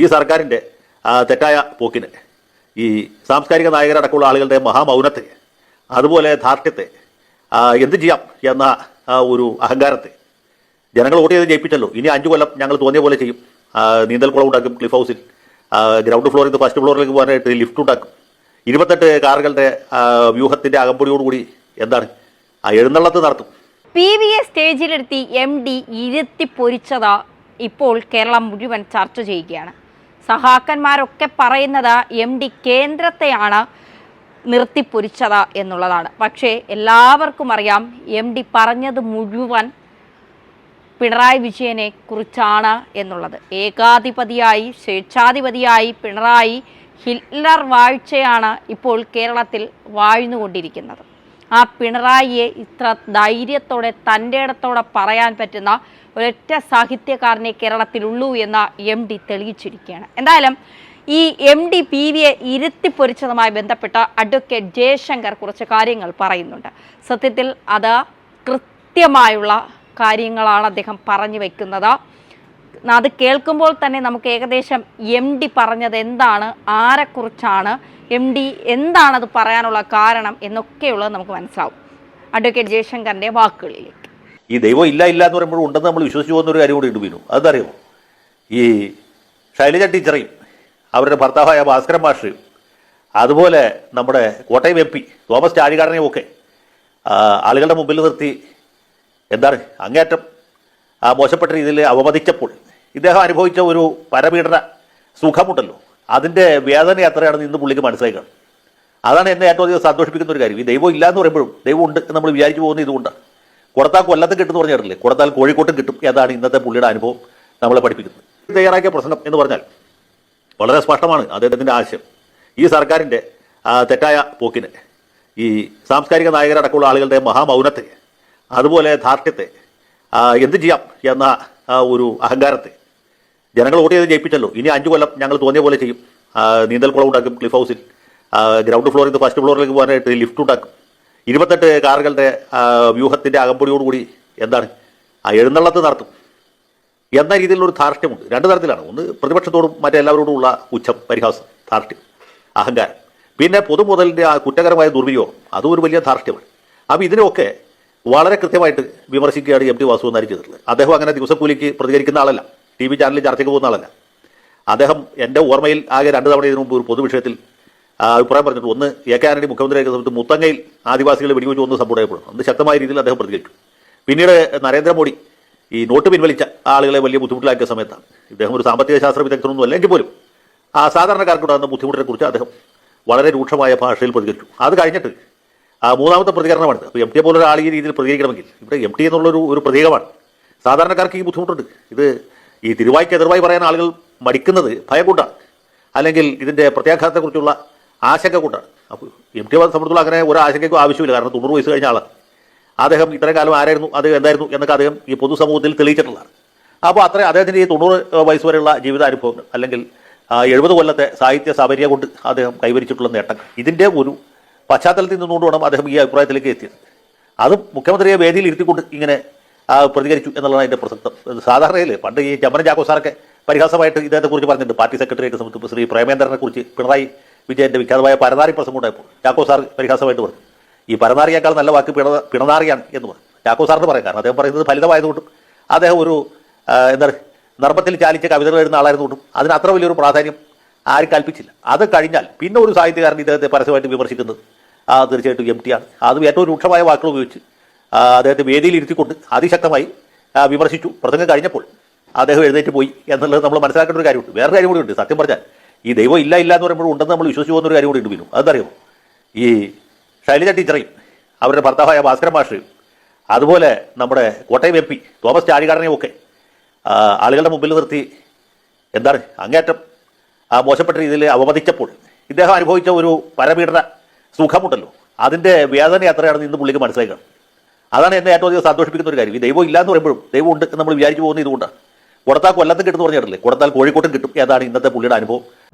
ഈ സർക്കാരിന്റെ തെറ്റായ പോക്കിന് ഈ സാംസ്കാരിക നായകരടക്കമുള്ള ആളുകളുടെ മഹാമൗനത്തെ അതുപോലെ ധാർഢ്യത്തെ എന്ത് ചെയ്യാം എന്ന ഒരു അഹങ്കാരത്തെ ജനങ്ങൾ വോട്ട് ചെയ്ത് ജയിപ്പിച്ചല്ലോ. ഇനി അഞ്ചു കൊല്ലം ഞങ്ങൾ തോന്നിയ പോലെ ചെയ്യും. നീന്തൽക്കുളം ഉണ്ടാക്കും ക്ലിഫ് ഹൗസിൽ ഗ്രൗണ്ട് ഫ്ലോറിൽ നിന്ന് ഫസ്റ്റ് ഫ്ലോറിലേക്ക് പോകാനായിട്ട് ലിഫ്റ്റ് ഉണ്ടാക്കും. ഇരുപത്തെട്ട് കാറുകളുടെ വ്യൂഹത്തിന്റെ അകമ്പടിയോടുകൂടി എന്താണ്? എഴുന്നള്ളത്ത് നടത്തും. പി വി എ സ്റ്റേജിലെത്തി എം ഡി ഇരുത്തി പൊരിച്ചതാ ഇപ്പോൾ കേരളം മുഴുവൻ ചർച്ച ചെയ്യുകയാണ്. സഹാക്കന്മാരൊക്കെ പറയുന്നത് എം ഡി കേന്ദ്രത്തെയാണ് നിർത്തിപ്പൊരിച്ചത് എന്നുള്ളതാണ്. പക്ഷേ എല്ലാവർക്കും അറിയാം എം ഡി പറഞ്ഞത് മുഴുവൻ പിണറായി വിജയനെ കുറിച്ചാണ് എന്നുള്ളത്. ഏകാധിപതിയായി സ്വേച്ഛാധിപതിയായി പിണറായി ഹിറ്റ്ലർ വാഴ്ചയാണ് ഇപ്പോൾ കേരളത്തിൽ വാഴ്ന്നുകൊണ്ടിരിക്കുന്നത്. ആ പിണറായിയെ ഇത്ര ധൈര്യത്തോടെ തന്റെ ഇടത്തോടെ പറയാൻ പറ്റുന്ന ഒരൊറ്റ സാഹിത്യകാരനെ കേരളത്തിലുള്ളൂ എന്ന് എം ഡി തെളിയിച്ചിരിക്കുകയാണ്. എന്തായാലും ഈ എം ഡി പി വിയെ ഇരുത്തിപ്പൊരിച്ചതുമായി ബന്ധപ്പെട്ട അഡ്വക്കേറ്റ് ജയശങ്കർ കുറച്ച് കാര്യങ്ങൾ പറയുന്നുണ്ട്. സത്യത്തിൽ അത് കൃത്യമായുള്ള കാര്യങ്ങളാണ് അദ്ദേഹം പറഞ്ഞു വെക്കുന്നത്. അത് കേൾക്കുമ്പോൾ തന്നെ നമുക്ക് ഏകദേശം എം ഡി പറഞ്ഞത് എന്താണ് ആരെക്കുറിച്ചാണ് എം ഡി എന്താണത് പറയാനുള്ള കാരണം എന്നൊക്കെയുള്ളത് നമുക്ക് മനസ്സിലാവും. അഡ്വക്കേറ്റ് ജയശങ്കറിന്റെ വാക്കുകളിലേക്ക്. ഈ ദൈവം ഇല്ല ഇല്ല എന്ന് പറയുമ്പോൾ ഉണ്ടെന്ന് നമ്മൾ വിശ്വസിച്ചു പോകുന്ന ഒരു കാര്യം കൂടി ഉണ്ട് അത് അതറിയോ? ഈ ശൈലജ ടീച്ചറേയും അവരുടെ ഭർത്താവായ ഭാസ്കരൻ മാഷ് അതുപോലെ നമ്മുടെ കോട്ടയം എം പി തോമസ് ചാഴികാടനെയും ഒക്കെ ആളുകളുടെ മുമ്പിൽ നിർത്തി എന്താണ് അങ്ങേറ്റം മോശപ്പെട്ട രീതിയിൽ അവമതിച്ചപ്പോൾ ഇദ്ദേഹം അനുഭവിച്ച ഒരു പരപീഡന സുഖമുണ്ടല്ലോ. അതിന്റെ വേദന എത്രയാണെന്ന് ഇന്ന് പുള്ളിക്ക് മനസ്സിലായി അതാണ് എന്നെ ഏറ്റവും അധികം സന്തോഷിപ്പിക്കുന്ന ഒരു കാര്യം. ഈ ദൈവം ഇല്ല എന്ന് പറയുമ്പോഴും ദൈവം ഉണ്ട് എന്ന് നമ്മൾ വിചാരിച്ചു പോകുന്ന ഇതുകൊണ്ട് കൊടുത്താൽ കൊല്ലത്തും കിട്ടും എന്ന് പറഞ്ഞിട്ടില്ലേ കൊടുത്താൽ കോഴിക്കോട്ടും കിട്ടും ഏതാണ് ഇന്നത്തെ പുള്ളിയുടെ അനുഭവം നമ്മളെ പഠിപ്പിക്കുന്നത്. തയ്യാറാക്കിയ പ്രശ്നം എന്ന് പറഞ്ഞാൽ വളരെ സ്പഷ്ടമാണ് അദ്ദേഹത്തിന്റെ ആശയം. ഈ സർക്കാരിന്റെ തെറ്റായ പോക്കിന് ഈ സാംസ്കാരിക നായകരടക്കമുള്ള ആളുകളുടെ മഹാമൗനത്തെ അതുപോലെ ധാർഷ്ട്യത്തെ എന്ത് ചെയ്യാം എന്ന ഒരു അഹങ്കാരത്തെ ജനങ്ങൾ വോട്ട് ചെയ്ത് ജയിപ്പിച്ചല്ലോ. ഇനി അഞ്ച് കൊല്ലം ഞങ്ങൾ തോന്നിയ പോലെ ചെയ്യും. നീന്തൽ നീന്തൽക്കുളം ഉണ്ടാക്കും ക്ലിഫ് ഹൗസിൽ ഗ്രൗണ്ട് ഫ്ലോറിൽ നിന്ന് ഫസ്റ്റ് ഫ്ലോറിലേക്ക് പോകാനായിട്ട് ലിഫ്റ്റ് ഉണ്ടാക്കും. ഇരുപത്തെട്ട് കാറുകളുടെ വ്യൂഹത്തിന്റെ അകമ്പടിയോടുകൂടി എന്താണ്? ആ എഴുന്നള്ളത്ത് നടത്തും. എന്ന ഒരു ധാർഷ്ട്യമുണ്ട്. രണ്ട് തരത്തിലാണ്. ഒന്ന് പ്രതിപക്ഷത്തോടും മറ്റെല്ലാവരോടുമുള്ള ഉച്ചം പരിഹാസം ധാർഷ്ട്യം അഹങ്കാരം. പിന്നെ പൊതുമുതലിന്റെ ആ കുറ്റകരമായ ദുർവിനിയോഗം അതും ഒരു വലിയ ധാർഷ്ട്യമാണ്. അപ്പോൾ ഇതിനെയൊക്കെ വളരെ കൃത്യമായിട്ട് വിമർശിക്കുകയാണ് എം ടി വാസു ചെയ്തിട്ടുള്ളത്. അദ്ദേഹം അങ്ങനെ ദിവസക്കൂലിക്ക് പ്രതികരിക്കുന്ന ആളല്ല. ടി വി ചാനലിൽ ചർച്ചയ്ക്ക് പോകുന്ന ആളല്ല. അദ്ദേഹം എന്റെ ഓർമ്മയിൽ ആകെ രണ്ട് തവണ ഇതിനു മുമ്പ് ഒരു പൊതുവിഷയത്തിൽ അഭിപ്രായം പറഞ്ഞിട്ട് ഒന്ന് എ കെ ആന്റണി മുഖ്യമന്ത്രിയായ സമയത്ത് മുത്തങ്ങയിൽ ആദിവാസികളെ വെടിവെച്ച് ഒന്ന് സംഭവപ്പെടും അന്ന് ശക്തമായ രീതിയിൽ അദ്ദേഹം പ്രതികരിച്ചു പിന്നീട് നരേന്ദ്രമോദി ഈ നോട്ട് പിൻവലിച്ച ആളുകളെ വലിയ ബുദ്ധിമുട്ടിലാക്കിയ സമയത്താണ്. ഇദ്ദേഹം ഒരു സാമ്പത്തിക ശാസ്ത്ര വിദഗ്ധനൊന്നും അല്ലെങ്കിൽ പോലും ആ സാധാരണക്കാർക്കുണ്ടാകുന്ന ബുദ്ധിമുട്ടിനെ കുറിച്ച് അദ്ദേഹം വളരെ രൂക്ഷമായ ഭാഷയിൽ പ്രതികരിച്ചു. അത് കഴിഞ്ഞിട്ട് ആ മൂന്നാമത്തെ പ്രതികരണമാണ്. അപ്പോൾ എം ടി പോലൊരു പോലൊരാൾ ഈ രീതിയിൽ പ്രതികരിക്കണമെങ്കിൽ ഇവിടെ എം ടി എന്നുള്ളൊരു ഒരു പ്രതീകമാണ്. സാധാരണക്കാർക്ക് ഈ ബുദ്ധിമുട്ടുണ്ട്. ഇത് ഈ തിരുവായ്ക്ക് എതിർവായി പറയാൻ ആളുകൾ മടിക്കുന്നത് ഭയം കൊണ്ടാണ് അല്ലെങ്കിൽ ഇതിന്റെ പ്രത്യാഘാതത്തെക്കുറിച്ചുള്ള ആശങ്ക കൊണ്ടാണ് അപ്പോൾ എം ടി സംബന്ധിച്ചുള്ള അങ്ങനെ ഒരു ആശങ്കയ്ക്കും ആവശ്യമില്ല. കാരണം തൊണ്ണൂറ് വയസ്സ് കഴിഞ്ഞ ആളാണ്. അദ്ദേഹം ഇത്രയും കാലം ആരായിരുന്നു? അദ്ദേഹം എന്തായിരുന്നു? എന്നൊക്കെ അദ്ദേഹം ഈ പൊതുസമൂഹത്തിൽ തെളിയിച്ചിട്ടുള്ളതാണ്. അപ്പോൾ അത്ര അദ്ദേഹത്തിന്റെ ഈ തൊണ്ണൂറ് വയസ്സ് വരെയുള്ള ജീവിതാനുഭവങ്ങൾ അല്ലെങ്കിൽ എഴുപത് കൊല്ലത്തെ സാഹിത്യ സാപര്യ കൊണ്ട് അദ്ദേഹം കൈവരിച്ചിട്ടുള്ള നേട്ടങ്ങൾ. ഇതിന്റെ ഒരു പശ്ചാത്തലത്തിൽ നിന്നുകൊണ്ട് വേണം അദ്ദേഹം ഈ അഭിപ്രായത്തിലേക്ക് എത്തിയത്. അതും മുഖ്യമന്ത്രിയെ വേദിയിൽ ഇരുത്തിക്കൊണ്ട് ഇങ്ങനെ ആ, പ്രതികരിച്ചു എന്നുള്ളതാണ് അതിന്റെ പ്രസക്തം. സാധാരണയിൽ പണ്ട് ഈ ചമ്മന ചാക്കോ സാറൊക്കെ പരിഹാസമായിട്ട് ഇദ്ദേഹത്തെ കുറിച്ച് പറഞ്ഞിട്ടുണ്ട്. പാർട്ടി സെക്രട്ടറിയൊക്കെ സമയത്ത് ശ്രീ പ്രേമേന്ദ്രനെ കുറിച്ച് പിണറായി വിജയന്റെ വിഖ്യാതമായ പരനാറി പ്രസംഗം ഉണ്ടായപ്പോൾ ചാക്കോ സാർ പരിഹാസമായിട്ട് പറഞ്ഞു. ഈ പരനാറിയേക്കാൾ നല്ല വാക്ക് പിണ പിണനാറിയാണ് എന്ന് പറഞ്ഞു. ചാക്കോ സാറിന് പറയാം. കാരണം അദ്ദേഹം പറയുന്നത് ഫലിതമായതുകൊണ്ടും അദ്ദേഹം ഒരു എന്താ നർമ്മത്തിൽ ചാലിച്ച കവിതകൾ എഴുതുന്ന ആളായിരുന്നുകൊണ്ടും അതിന് അത്ര വലിയൊരു പ്രാധാന്യം ആരും കൽപ്പിച്ചില്ല. അത് കഴിഞ്ഞാൽ പിന്നെ ഒരു സാഹിത്യകാരൻ ഇദ്ദേഹത്തെ പരസ്യമായിട്ട് വിമർശിക്കുന്നത് ആ തീർച്ചയായിട്ടും എം ടി ആണ്. അതും ഏറ്റവും രൂക്ഷമായ വാക്കുകൾ ഉപയോഗിച്ച് അദ്ദേഹത്തെ വേദിയിൽ ഇരുത്തിക്കൊണ്ട് അതിശക്തമായി വിമർശിച്ചു. പ്രസംഗം കഴിഞ്ഞപ്പോൾ അദ്ദേഹം എഴുന്നേറ്റ് പോയി എന്നുള്ളത് നമ്മൾ മനസ്സിലാക്കേണ്ട ഒരു കാര്യമുണ്ട്. വേറെ കാര്യം കൂടി ഉണ്ട് സത്യം പറഞ്ഞാൽ ഈ ദൈവം ഇല്ല ഇല്ല എന്ന് പറയുമ്പോൾ ഉണ്ടെന്ന് നമ്മൾ വിശ്വസിച്ച് പോകുന്ന ഒരു കാര്യം കൂടി ഉണ്ട് ബിനു. അതറിയോ ഈ ശൈലജ ടീച്ചറേയും അവരുടെ ഭർത്താവായ ഭാസ്കരൻ മാഷ് അതുപോലെ നമ്മുടെ കോട്ടയം എം പി തോമസ് ചാരികാടനെയും ഒക്കെ ആളുകളുടെ മുമ്പിൽ നിർത്തി എന്താണ് അങ്ങേറ്റം മോശപ്പെട്ട രീതിയിൽ അവമതിച്ചപ്പോൾ ഇദ്ദേഹം അനുഭവിച്ച ഒരു പരപീഡന സുഖമുണ്ടല്ലോ. അതിന്റെ വേദന എത്രയാണെന്ന് ഇന്ന് പുള്ളിക്ക് മനസ്സിലായി കാണും അതാണ് എന്നെ ഏറ്റവും അധികം സന്തോഷിപ്പിക്കുന്ന ഒരു കാര്യം. ഈ ദൈവം ഇല്ല എന്ന് പറയുമ്പോഴും ദൈവം ഉണ്ട് നമ്മൾ വിചാരിച്ചു പോകുന്ന ഇതുകൊണ്ടാണ്. കൊടുത്താൽ കൊല്ലത്തും കിട്ടും എന്ന് പറഞ്ഞിട്ടില്ലേ? കൊടുത്താൽ കോഴിക്കോട്ടും കിട്ടും. ഏതാണ് ഇന്നത്തെ പുള്ളിയുടെ അനുഭവം?